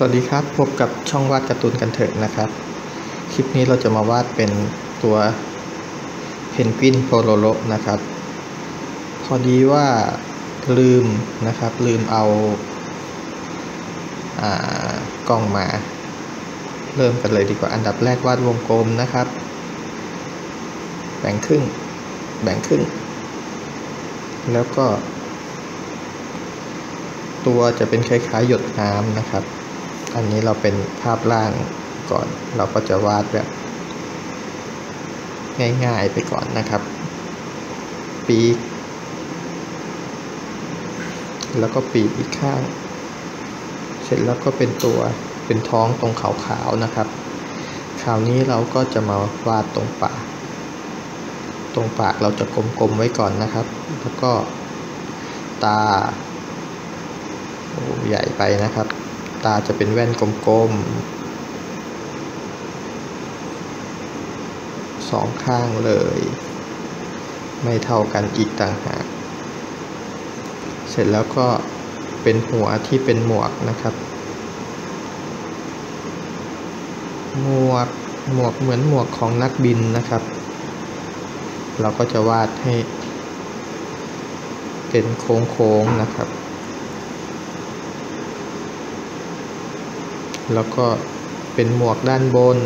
สวัสดีครับ พบกับช่องวาดการ์ตูนกันเถอะนะครับ คลิปนี้เราจะมาวาดเป็นตัวเพนกวินโปโลโลนะครับ พอดีว่าลืมนะครับ ลืมเอาอากล้องมา เริ่มกันเลยดีกว่าอันดับแรกวาดวงกลมนะครับ แบ่งครึ่ง แบ่งครึ่ง แล้วก็ตัวจะเป็นคล้ายๆหยดน้ำนะครับ อันนี้เราเป็นภาพล่างก่อน เราก็จะวาดแบบ ง่ายๆไปก่อนนะครับ ปีก แล้วก็ปีกอีกข้าง เสร็จแล้วก็เป็นตัวเป็นท้องตรงขาวๆนะครับ คราวนี้เราก็จะมาวาดตรงปากตรงปากเราจะกลมๆไว้ก่อนนะครับ แล้วก็ตาโอ้ใหญ่ไปนะครับาจะเป็นแว่นกลมๆสองข้างเลย ไม่เท่ากันอีกต่างหาก เสร็จแล้วก็เป็นหัวที่เป็นหมวกนะครับ หมวกหมวกเหมือนหมวกของนักบินนะครับ เราก็จะวาดให้เป็นโค้งๆนะครับ แล้วก็เป็นหมวกด้านบน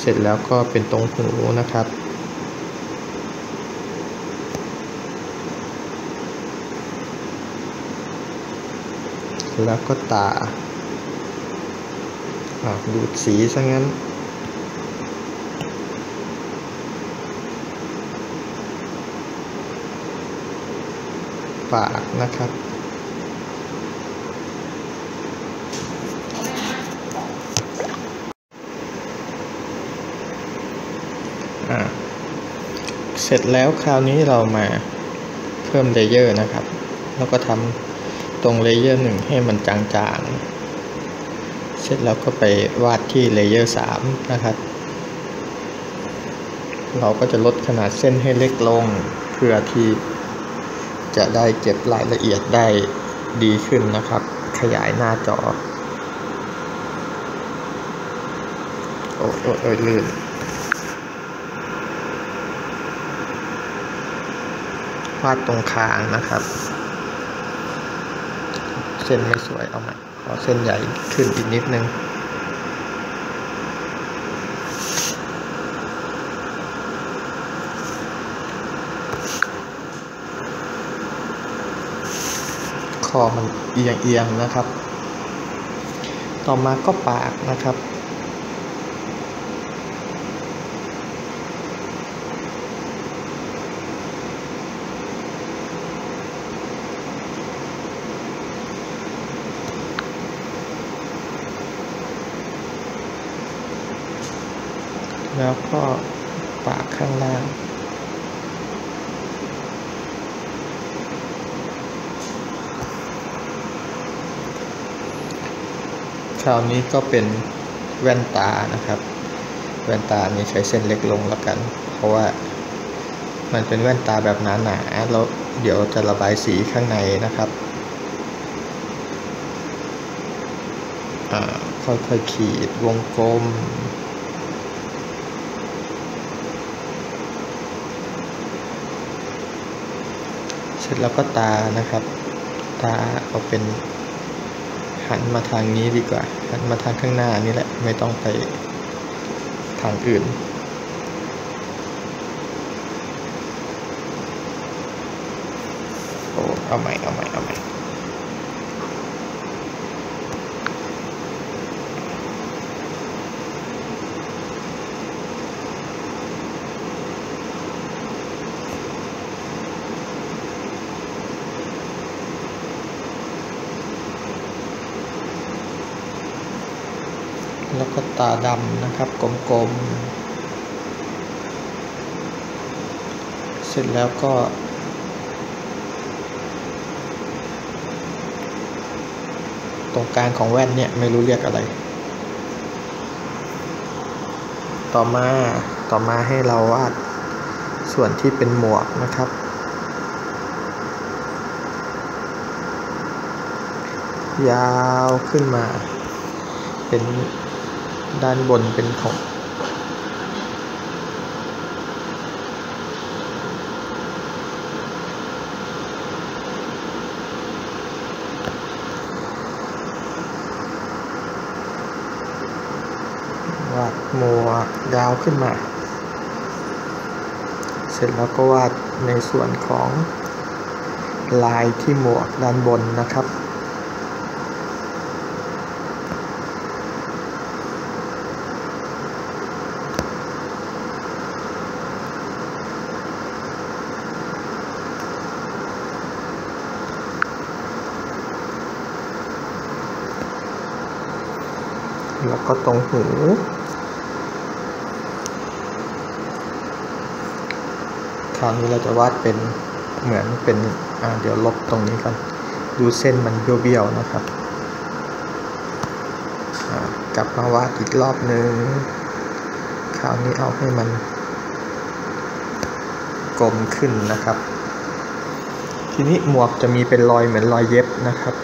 เสร็จแล้วก็เป็นตรงหูนะครับ แล้วก็ตาดูดสีซะงั้นปากนะครับ เสร็จแล้วคราวนี้เรามาเพิ่มเลเยอร์นะครับ แล้วก็ทำตรงเลเยอร์หนึ่งให้มันจางๆ เสร็จแล้วก็ไปวาดที่เลเยอร์สามนะครับ เราก็จะลดขนาดเส้นให้เล็กลงเพื่อที่จะได้เก็บรายละเอียดได้ดีขึ้นนะครับ ขยายหน้าจอ โอ้โอ้ยลื่น วาดตรงคางนะครับ เส้นไม่สวยเอาใหม่ขอเส้นใหญ่ขึ้นอีกนิดนึงคอมันเอียงเอียงนะครับ ต่อมาก็ปากนะครับ แล้วก็ปากข้างล่าง คราวนี้ก็เป็นแว่นตานะครับ แว่นตานี้ใช้เส้นเล็กลงแล้วกัน เพราะว่ามันเป็นแว่นตาแบบหนาๆแล้วเดี๋ยวจะระบายสีข้างในนะครับ ค่อยๆขีดวงกลม สร็จแล้วก็ตานะครับ ตาเอาเป็นหันมาทางนี้ดีกว่า หันมาทางข้างหน้านี่แหละ ไม่ต้องไปทางอื่น โอ้ เอาใหม่ เอาใหม่ เอาใหม่ แล้วก็ ตาดำนะครับกลมๆ เสร็จแล้วก็ ตรงกลางของแว่นเนี่ยไม่รู้เรียกอะไร ต่อมาต่อมาให้เราวาดส่วนที่เป็นหมวกนะครับยาวขึ้นมา เป็น ด้านบนเป็นของวาดหมวกยาวขึ้นมา เสร็จแล้วก็วาดในส่วนของลายที่หมวกด้านบนนะครับ แล้วก็ตรงหูคราวนี้เราจะวาดเป็นเหมือนเป็นอ่าเดี๋ยวลบตรงนี้ก่อนดูเส้นมันเบี้ยวๆนะครับกลับมาวาดอีกรอบหนึ่งคราวนี้เอาให้มันกลมขึ้นนะครับ ทีนี้หมวกจะมีเป็นรอยเหมือนรอยเย็บนะครับ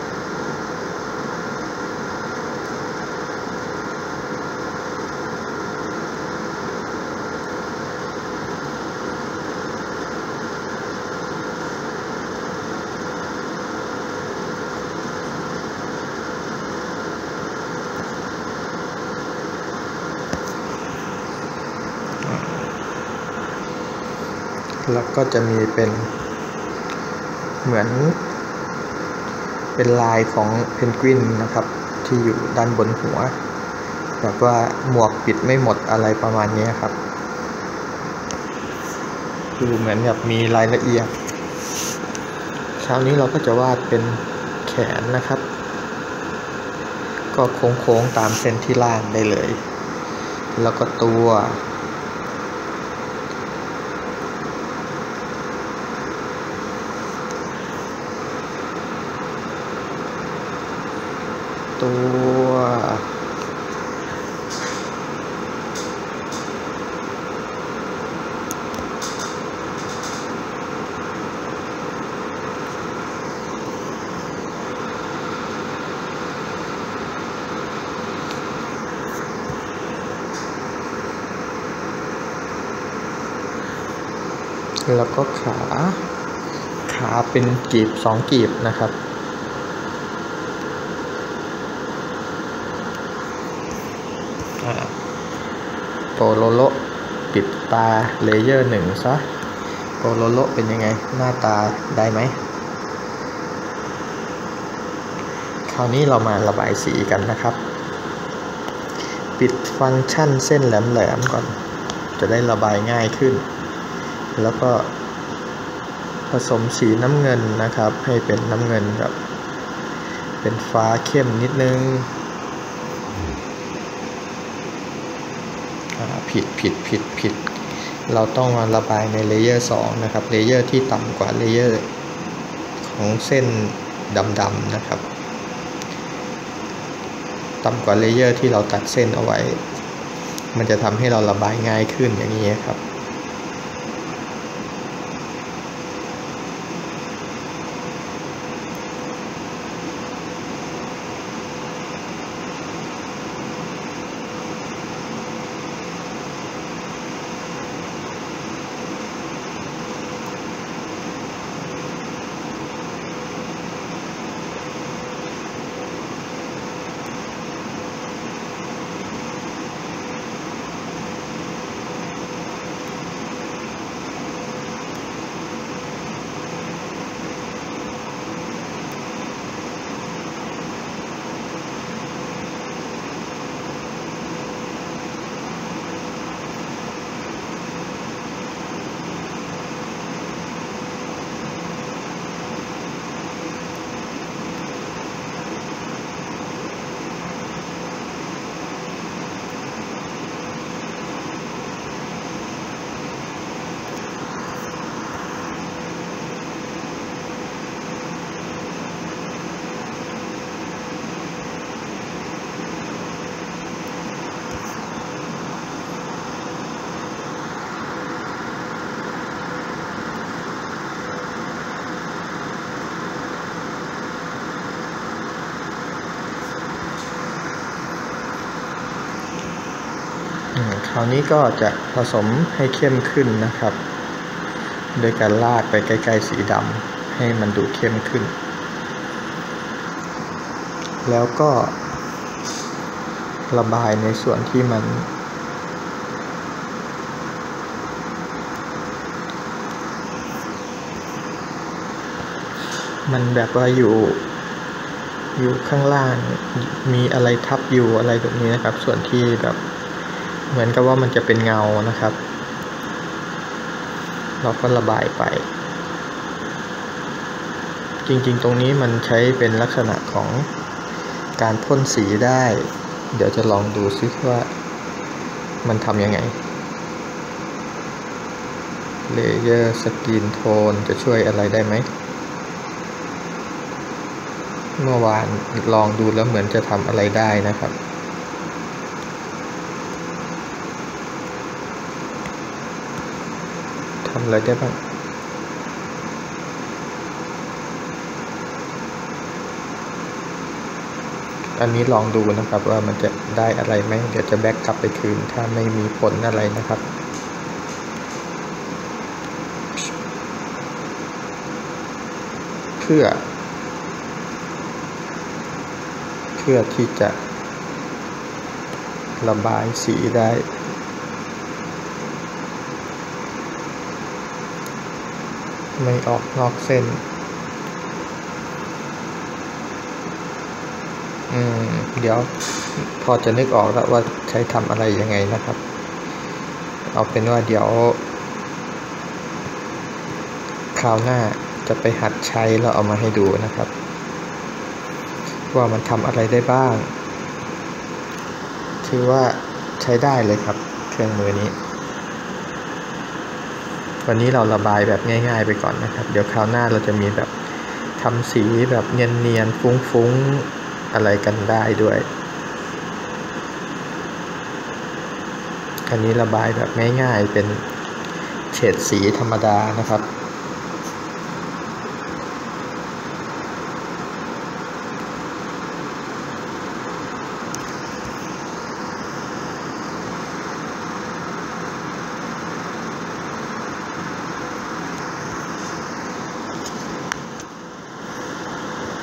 แล้วก็จะมีเป็นเหมือน เป็นลายของเพนกวินนะครับ ที่อยู่ด้านบนหัวแบบว่าหมวกปิดไม่หมดอะไรประมาณนี้ครับดูเหมือนแบบมีรายละเอียดคราวนี้เราก็จะวาดเป็นแขนนะครับ ก็โค้งๆตามเส้นที่ล่างได้เลย แล้วก็ตัว ตัว แล้วก็ขา ขาเป็นกีบสองกีบนะครับ โลโลปิดตาเลเยอร์หนึ่งซะโปโลโลเป็นยังไงหน้าตาได้ไหม คราวนี้เรามาระบายสีกันนะครับ ปิดฟังก์ชันเส้นแหลมๆก่อน จะได้ระบายง่ายขึ้น แล้วก็ผสมสีน้ำเงินนะครับ ให้เป็นน้ำเงินแบบเป็นฟ้าเข้มนิดนึง อ่า ผิดผิดผิดผิด เราต้องมาระบายในเลเยอร์2นะครับ เลเยอร์ที่ต่ำกว่าเลเยอร์ของเส้นดำๆนะครับ ต่ำกว่าเลเยอร์ที่เราตัดเส้นเอาไว้ มันจะทำให้เราระบายง่ายขึ้นอย่างนี้ครับ อ คราวนี้ก็จะผสมให้เข้มขึ้นนะครับ โดยการลากไปใกล้ๆสีดำให้มันดูเข้มขึ้น แล้วก็ระบายในส่วนที่มัน มันแบบว่าอยู่อยู่ข้างล่างมีอะไรทับอยู่อะไรแบบนี้นะครับ ส่วนที่แบบ เหมือนกับว่ามันจะเป็นเงานะครับ เราก็ระบายไป จริงๆ ตรงนี้มันใช้เป็นลักษณะของการพ่นสีได้ เดี๋ยวจะลองดูซิว่ามันทำยังไงเลเยอร์สกินโทนจะช่วยอะไรได้ไหม เมื่อวานลองดูแล้วเหมือนจะทำอะไรได้นะครับ ทำ อะไรได้บ้างอันนี้ลองดูนะครับว่ามันจะได้อะไรไหมเดี๋ยวจะแบ็กกลับไปคืน ถ้าไม่มีผลอะไรนะครับ เพื่อ เพื่อที่จะระบายสีได้ ไม่ออกนอกเส้น อืม เดี๋ยวพอจะนึกออกแล้วว่าใช้ทำอะไรยังไงนะครับ เอาเป็นว่าเดี๋ยว คราวหน้าจะไปหัดใช้แล้วเอามาให้ดูนะครับ ว่ามันทำอะไรได้บ้าง ถือว่าใช้ได้เลยครับ เครื่องมือนี้ วันนี้เราระบายแบบง่าย ๆ ไปก่อนนะครับ เดี๋ยวคราวหน้าเราจะมีแบบทำสีแบบเนียนๆฟุ้งๆอะไรกันได้ด้วย อันนี้ระบายแบบง่ายๆเป็นเฉดสีธรรมดานะครับ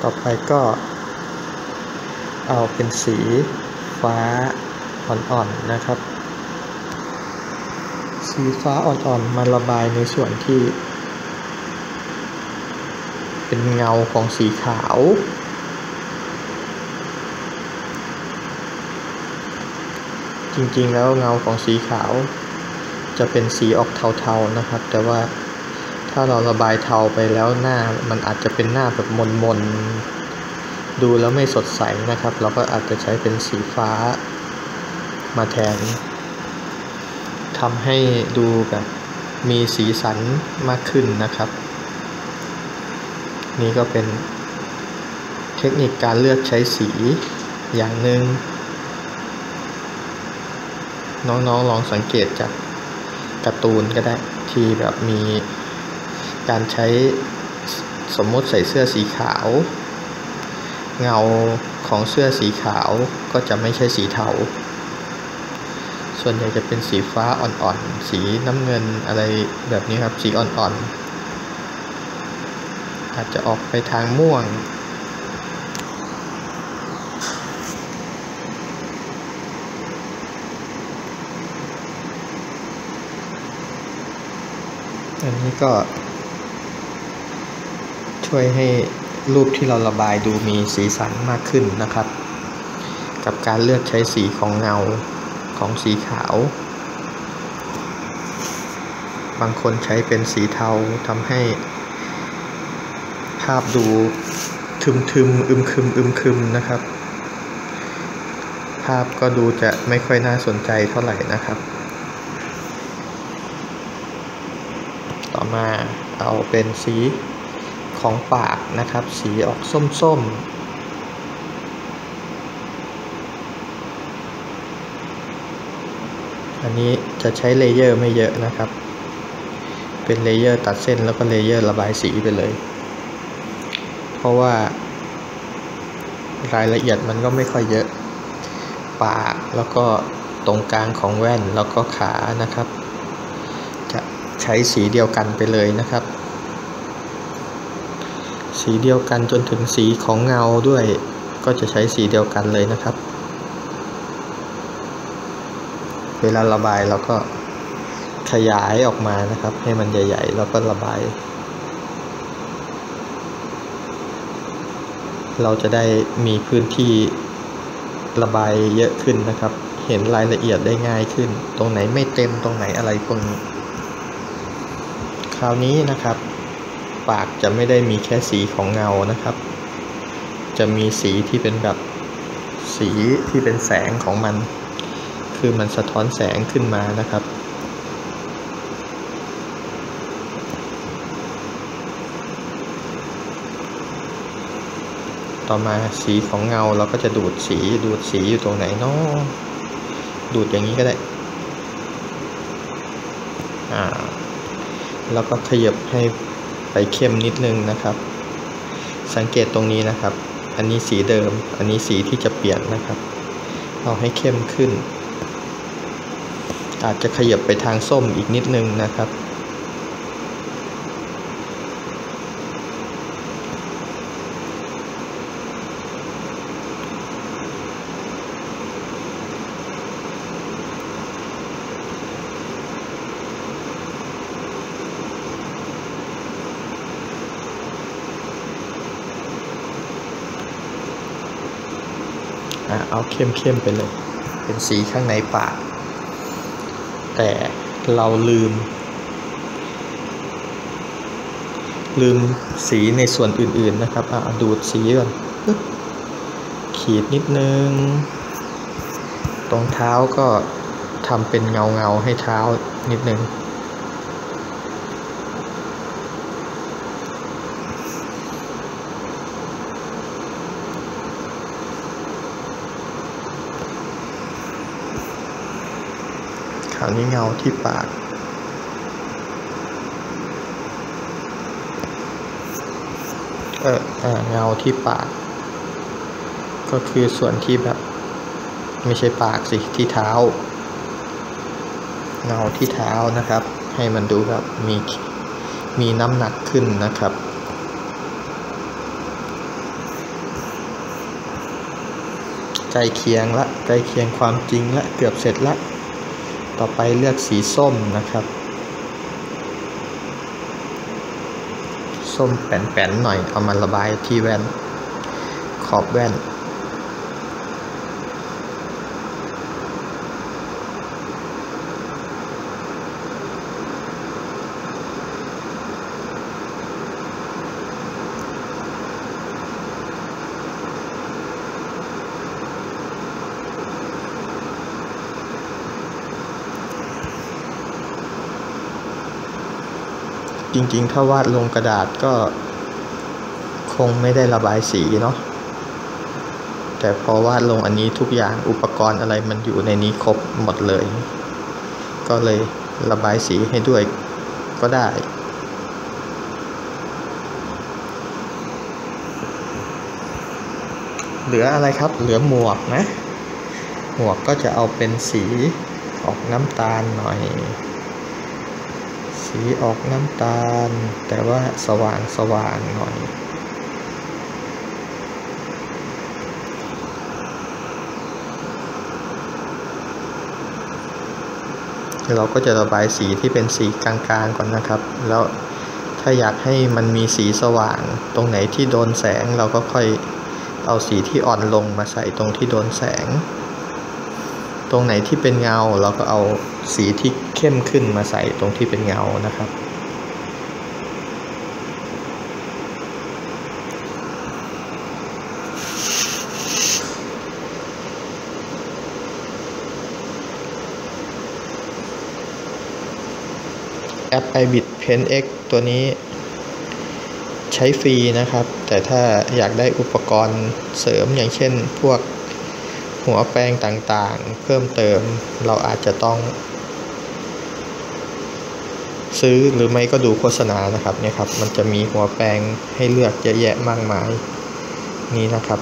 ต่อไปก็เอาเป็นสีฟ้าอ่อนๆนะครับ สีฟ้าอ่อนๆมาระบายในส่วนที่ เป็นเงาของสีขาวจริงๆ แล้วเงาของสีขาว จะเป็นสีออกเทาๆนะครับ แต่ว่า ถ้าเราระบายเทาไปแล้วหน้ามันอาจจะเป็นหน้าแบบมนๆดูแล้วไม่สดใสนะครับ เราก็อาจจะใช้เป็นสีฟ้ามาแทนทำให้ดูแบบมีสีสันมากขึ้นนะครับ นี่ก็เป็นเทคนิคการเลือกใช้สีอย่างหนึ่งน้องๆลองสังเกตจากการ์ตูนก็ได้ที่แบบมี การใช้สมมติใส่เสื้อสีขาว เงาของเสื้อสีขาวก็จะไม่ใช่สีเทา ส่วนใหญ่จะเป็นสีฟ้าอ่อนๆ สีน้ำเงินอะไรแบบนี้ครับ สีอ่อนๆ อาจจะออกไปทางม่วงอันนี้ก็ ช่วยให้รูปที่เราระบายดูมีสีสันมากขึ้นนะครับ กับการเลือกใช้สีของเงาของสีขาว บางคนใช้เป็นสีเทาทำให้ ภาพดูทึมทึมอึมคึมอึมคึมนะครับ ภาพก็ดูจะไม่ค่อยน่าสนใจเท่าไหร่นะครับ ต่อมาเอาเป็นสี ของปากนะครับ สีออกส้มๆอันนี้จะใช้เลเยอร์ไม่เยอะนะครับ เป็นเลเยอร์ตัดเส้นแล้วก็เลเยอร์ระบายสีไปเลย เพราะว่ารายละเอียดมันก็ไม่ค่อยเยอะ ปากแล้วก็ตรงกลางของแว่นแล้วก็ขานะครับ จะใช้สีเดียวกันไปเลยนะครับ สีเดียวกันจนถึงสีของเงาด้วย ก็จะใช้สีเดียวกันเลยนะครับ เวลาระบายเราก็ขยายออกมานะครับ ให้มันใหญ่ ๆ แล้วก็ระบาย เราจะได้มีพื้นที่ระบายเยอะขึ้นนะครับ เห็นรายละเอียดได้ง่ายขึ้น ตรงไหนไม่เต็มตรงไหนอะไรพวกนี้ คราวนี้นะครับ ปากจะไม่ได้มีแค่สีของเงานะครับ จะมีสีที่เป็นแบบสีที่เป็นแสงของมัน คือมันสะท้อนแสงขึ้นมานะครับต่อมาสีของเงาเราก็จะดูดสีดูดสีอยู่ตรงไหนเนาะดูดอย่างนี้ก็ได้อ่าแล้วก็ขยับให้ ไปเข้มนิดนึงนะครับ สังเกตตรงนี้นะครับ อันนี้สีเดิม อันนี้สีที่จะเปลี่ยนนะครับ เอาให้เข้มขึ้น อาจจะขยับไปทางส้มอีกนิดนึงนะครับ เอาเข้มๆไปเลย เป็นสีข้างในปาก แต่เราลืม ลืมสีในส่วนอื่นๆนะครับอะดูดสีก่อนขีดนิดนึง ตรงเท้าก็ทำเป็นเงาๆให้เท้านิดนึงาวนี้เงาที่ปาก เออเออเงาที่ปาก ก็คือส่วนที่แบบ ไม่ใช่ปากสิที่เท้า เงาที่เท้านะครับ ให้มันดูแบบมีมีน้ำหนักขึ้นนะครับใกล้เคียงละใกล้เคียงความจริงละเกือบเสร็จละ ต่อไปเลือกสีส้มนะครับ ส้มแป้นๆหน่อยเอามาระบายที่แว่น ขอบแว่น จริงๆ ถ้าวาดลงกระดาษก็ คงไม่ได้ระบายสีเนาะแต่พอวาดลงอันนี้ทุกอย่างอุปกรณ์อะไรมันอยู่ในนี้ครบหมดเลย ก็เลยระบายสีให้ด้วยก็ได้ เหลืออะไรครับ เหลือหมวกนะ หมวกก็จะเอาเป็นสีออกน้ำตาลหน่อย สีออกน้ำตาล แต่ว่าสว่างสว่างหน่อย เราก็จะระบายสีที่เป็นสีกลางๆก่อนนะครับ แล้วถ้าอยากให้มันมีสีสว่าง ตรงไหนที่โดนแสงเราก็ค่อยเอาสีที่อ่อนลงมาใส่ตรงที่โดนแสง ตรงไหนที่เป็นเงาเราก็เอาสีที่เข้มขึ้นมาใส่ตรงที่เป็นเงานะครับ แอป iBit Pen X ตัวนี้ใช้ฟรีนะครับ แต่ถ้าอยากได้อุปกรณ์เสริมอย่างเช่นพวก หัวแปรงต่างๆ เพิ่มเติมเราอาจจะต้อง ซื้อหรือไม่ก็ดูโฆษณานะครับเนี่ยครับ มันจะมีหัวแปรงให้เลือกเยอะแยะมากมาย นี่นะครับ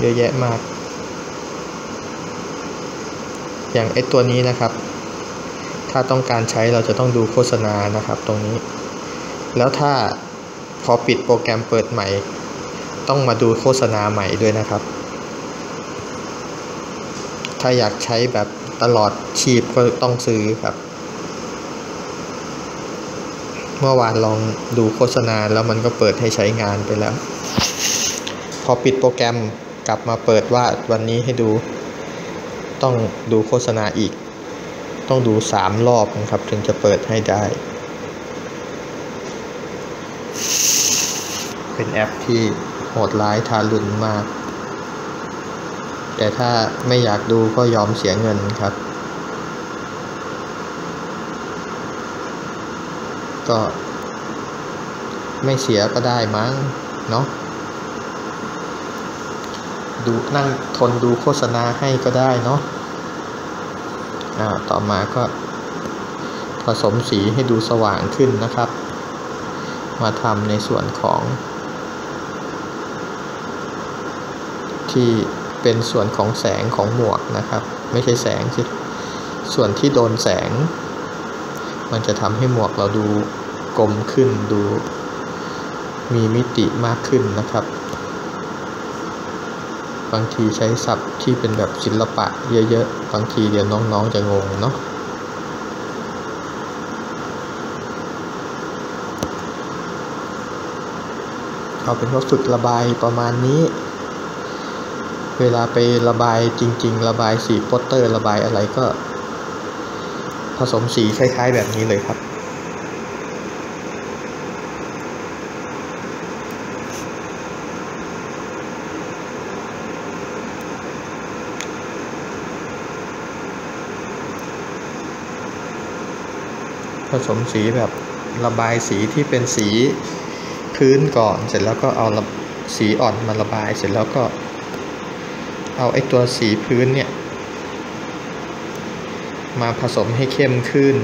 เยอะแยะมาก อย่างไอตัวนี้นะครับ ถ้าต้องการใช้เราจะต้องดูโฆษณานะครับตรงนี้ แล้วถ้าพอปิดโปรแกรมเปิดใหม่ ต้องมาดูโฆษณาใหม่ด้วยนะครับ ถ้าอยากใช้แบบตลอดชีพก็ต้องซื้อครับ เมื่อวานลองดูโฆษณาแล้วมันก็เปิดให้ใช้งานไปแล้ว พอปิดโปรแกรมกลับมาเปิดว่าวันนี้ให้ดู ต้องดูโฆษณาอีก ต้องดูสามรอบนะครับ ถึงจะเปิดให้ได้ เป็นแอปที่โหดร้ายทารุณมาก แต่ถ้าไม่อยากดูก็ยอมเสียเงินครับ ก็ ไม่เสียก็ได้มั้งเนาะดูนั่งทนดูโฆษณาให้ก็ได้เนาะอ่าต่อมาก็ ผสมสีให้ดูสว่างขึ้นนะครับ มาทำในส่วนของที่ เป็นส่วนของแสงของหมวกนะครับ ไม่ใช่แสงสิส่วนที่โดนแสง มันจะทำให้หมวกเราดูกลมขึ้นดูมีมิติมากขึ้นนะครับ บางทีใช้ศัพท์ที่เป็นแบบศิลปะเยอะๆ บางทีเดี๋ยวน้องๆจะงงเนาะเอาเป็นว่าฝึกระบายประมาณนี้ เวลาไประบายจริง ๆ ระบายสีโปสเตอร์ ระบายอะไรก็ ผสมสีคล้าย ๆ แบบนี้เลยครับ ผสมสีแบบระบายสีที่เป็นสีพื้นก่อน เสร็จแล้วก็เอาสีอ่อนมาระบายเสร็จแล้วก็ เอาไอ้ตัวสีพื้นเนี่ย มาผสมให้เข้มขึ้น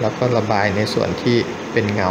แล้วก็ระบายในส่วนที่เป็นเงา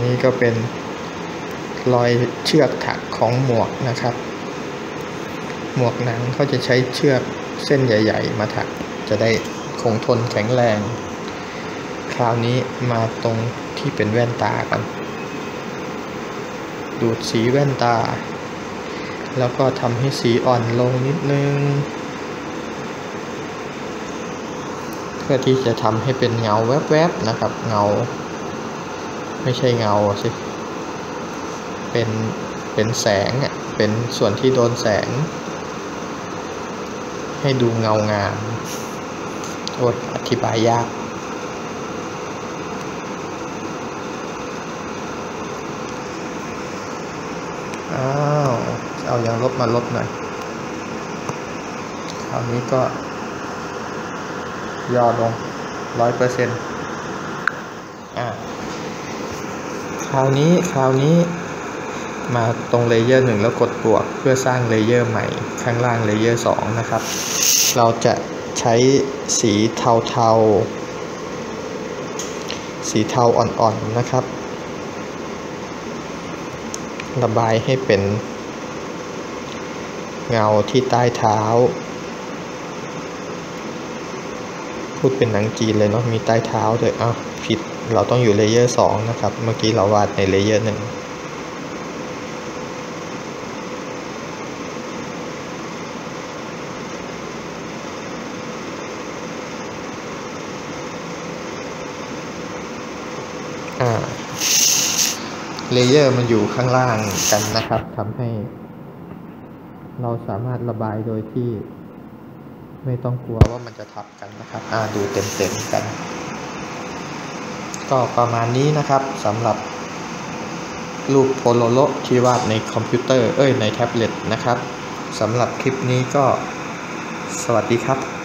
นนี้ก็เป็นรอยเชือกถักของหมวกนะครับ หมวกหนังเขาจะใช้เชือกเส้นใหญ่ ๆ มาถักจะได้คงทนแข็งแรง คราวนี้มาตรงที่เป็นแว่นตากัน ดูดสีแว่นตา แล้วก็ทำให้สีอ่อนลงนิดนึง เพื่อที่จะทำให้เป็นเงาแวบๆนะครับ เงา ไม่ใช่เงาสิ เป็น เป็นแสงอะ เป็นส่วนที่โดนแสง ให้ดูเงางามโอ้ยอธิบายยาก อ้าว เอายางลบมาลบหน่อย คราวนี้ก็ย่อลงร้อยเปอร์เซ็นต์อ่า คราวนี้คราวนี้มาตรงเลเยอร์หนึ่งแล้วกดบวกเพื่อสร้างเลเยอร์ใหม่ข้างล่างเลเยอร์สองนะครับ เราจะใช้สีเทาๆสีเทาอ่อนๆนะครับ ระบายให้เป็นเงาที่ใต้เท้า พูดเป็นหนังจีนเลยเนาะมีใต้เท้าด้วยอ้าวผิด เราต้องอยู่เลเยอร์สองนะครับ เมื่อกี้เราวาดในเลเยอร์หนึ่งเลเยอร์มันอยู่ข้างล่างกันนะครับทำให้ เราสามารถระบายโดยที่ ไม่ต้องกลัวว่ามันจะทับกันนะครับ อ่าดูเต็มๆกัน ก็ประมาณนี้นะครับสำหรับรูปโพโลโลที่วาดในคอมพิวเตอร์เอ้ยในแท็บเล็ตนะครับสำหรับคลิปนี้ก็สวัสดีครับ